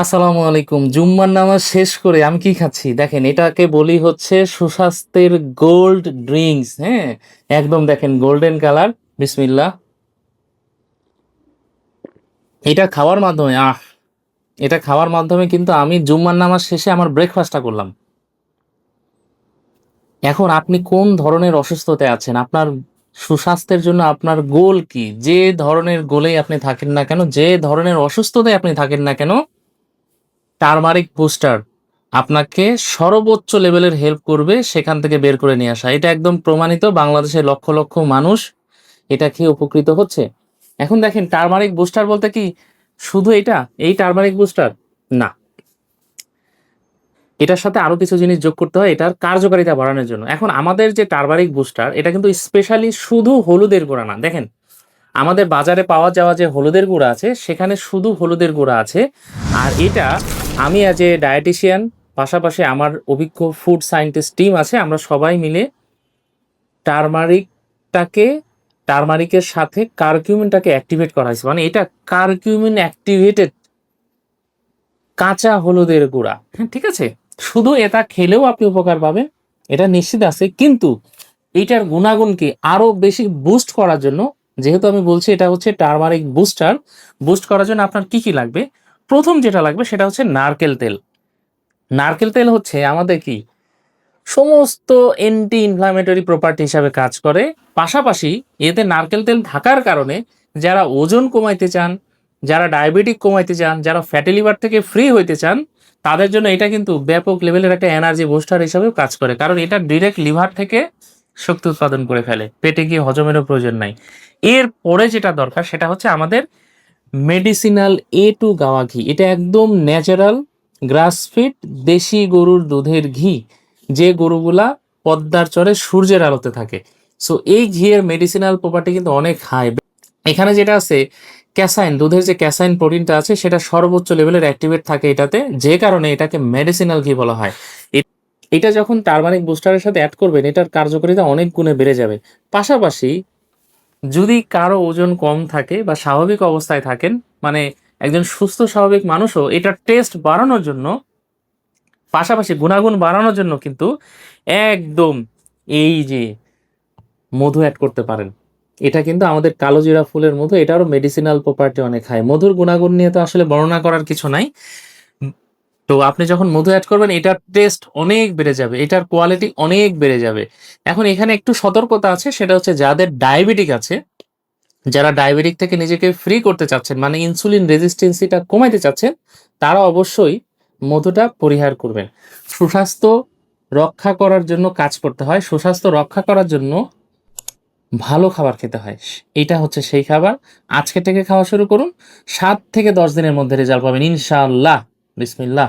আসসালামু আলাইকুম। জুম্মার নামাজ শেষ করে আমি কি খাচ্ছি? দেখেন, এটাকে বলি হচ্ছে সুস্বাস্থ্যের গোল্ড ড্রিঙ্কস হ্যাঁ? একদম দেখেন, গোল্ডেন কালার, বিসমিল্লাহ। এটা খাওয়ার মাধ্যমে, আহ, এটা খাওয়ার মাধ্যমে কিন্তু আমি জুম্মার নামাজ শেষে আমার ব্রেকফাস্টটা করলাম। এখন আপনি কোন ধরনের অসুস্থতায় আছেন? আপনার সুস্বাস্থ্যের জন্য আপনার গোল কি? যে ধরনের গোলেই আপনি থাকেন না কেন, যে ধরনের অসুস্থতায় আপনি থাকেন না কেন টারমারিক বুস্টার আপনাকে সর্বোচ্চ লেভেলের হেল্প করবে সেখান থেকে বের করে নিয়ে আসা। এটা একদম প্রমাণিত বাংলাদেশের লক্ষ লক্ষ মানুষ এটা খেয়ে উপকৃত হচ্ছে। এখন দেখেন, টারমারিক বুস্টার বলতে কি শুধু এটা? এই টারমারিক বুস্টার? না। এটার সাথে আরও কিছু জিনিস যোগ করতে হয়, এটার কার্যকারিতা বাড়ানোর জন্য। এখন আমাদের যে টারমারিক বুস্টার, এটা কিন্তু স্পেশালি শুধু হলুদের গুঁড়া না। দেখেন, আমাদের বাজারে পাওয়া যাওয়া যে হলুদের গুঁড়া আছে, সেখানে শুধু হলুদের গুঁড়া আছে। আর এটা আমি অ্যাজ এ ডায়েটিশিয়ান পাশাপাশি আমার অভিজ্ঞ ফুড সায়েন্টিস্ট টিম আছে, আমরা সবাই মিলে টারমারিকটাকে টারমারিকের সাথে কারকিউমিনটাকে অ্যাক্টিভেট করা হয়েছে। মানে এটা কারকিউমিন অ্যাক্টিভেটেড কাঁচা হলুদের গুঁড়া। হ্যাঁ ঠিক আছে? শুধু এটা খেলেও আপনি উপকার পাবেন, এটা নিশ্চিত আছে। কিন্তু এইটার গুণাগুণকে আরও বেশি বুস্ট করার জন্য, যেহেতু আমি বলছি এটা হচ্ছে টার্মারিক বুস্টার বুস্ট করার জন্য আপনার কি কি লাগবে? প্রথম যেটা লাগবে সেটা হচ্ছে নারকেল তেল। নারকেল তেল হচ্ছে আমাদের কি? সমস্ত অ্যান্টি ইনফ্লামেটরি প্রপার্টি হিসাবে কাজ করে। পাশাপাশি এতে নারকেল তেল থাকার কারণে যারা ওজন কমাইতে চান, যারা ডায়াবেটিক কমাইতে চান, যারা ফ্যাটি লিভার থেকে ফ্রি হইতে চান, তাদের জন্য এটা কিন্তু ব্যাপক লেভেলের একটা এনার্জি বুস্টার হিসাবেও কাজ করে। কারণ এটা ডিরেক্ট লিভার থেকে শক্তি উৎপাদন করে ফেলে। পেটে গিয়ে হজমেরও প্রয়োজন নাই। এর পরে যেটা দরকার সেটা হচ্ছে আমাদের মেডিসিনাল এ টু গাওয়া ঘি। এটা একদম ন্যাচারাল গ্রাসফিট দেশি গরুর দুধের ঘি, যে গরুগুলা পদ্মার চরে সূর্যের আলোতে থাকে। সো এই ঘিয়ের মেডিসিনাল প্রপার্টি কিন্তু অনেক হাই এখানে যেটা আছে ক্যাসাইন দুধের যে ক্যাসাইন প্রোটিনটা আছে, সেটা সর্বোচ্চ লেভেলের অ্যাক্টিভেট থাকে এটাতে, যে কারণে এটাকে মেডিসিনাল ঘি বলা হয়। এটা যখন টারমারিক বুস্টারের সাথে অ্যাড করবেন, এটার কার্যকারিতা অনেক গুণে বেড়ে যাবে। পাশাপাশি যদি কারও ওজন কম থাকে বা স্বাভাবিক অবস্থায় থাকেন মানে একজন সুস্থ স্বাভাবিক মানুষও এটার টেস্ট বাড়ানোর জন্য, পাশাপাশি গুণাগুণ বাড়ানোর জন্য কিন্তু একদম এই যে মধু অ্যাড করতে পারেন। এটা কিন্তু আমাদের কালো জিরা ফুলের মধু, এটারও মেডিসিনাল প্রপার্টি অনেক হাই মধুর গুণাগুণ নিয়ে তো আসলে বর্ণনা করার কিছু নাই। তো আপনি যখন মধু অ্যাড করবেন, এটার টেস্ট অনেক বেড়ে যাবে, এটার কোয়ালিটি অনেক বেড়ে যাবে। এখন এখানে একটু সতর্কতা আছে, সেটা হচ্ছে যাদের ডায়াবেটিক আছে, যারা ডায়াবেটিক থেকে নিজেকে ফ্রি করতে চাচ্ছেন মানে ইনসুলিন রেজিস্টেন্সিটা কমাইতে চাচ্ছেন, তারা অবশ্যই মধুটা পরিহার করবেন। সুস্বাস্থ্য রক্ষা করার জন্য কাজ করতে হয়, সুস্বাস্থ্য রক্ষা করার জন্য ভালো খাবার খেতে হয়। এটা হচ্ছে সেই খাবার। আজকে থেকে খাওয়া শুরু করুন, সাত থেকে দশ দিনের মধ্যে রেজাল্ট পাবেন, ইনশাআল্লাহ। বিসমিল্লাহ।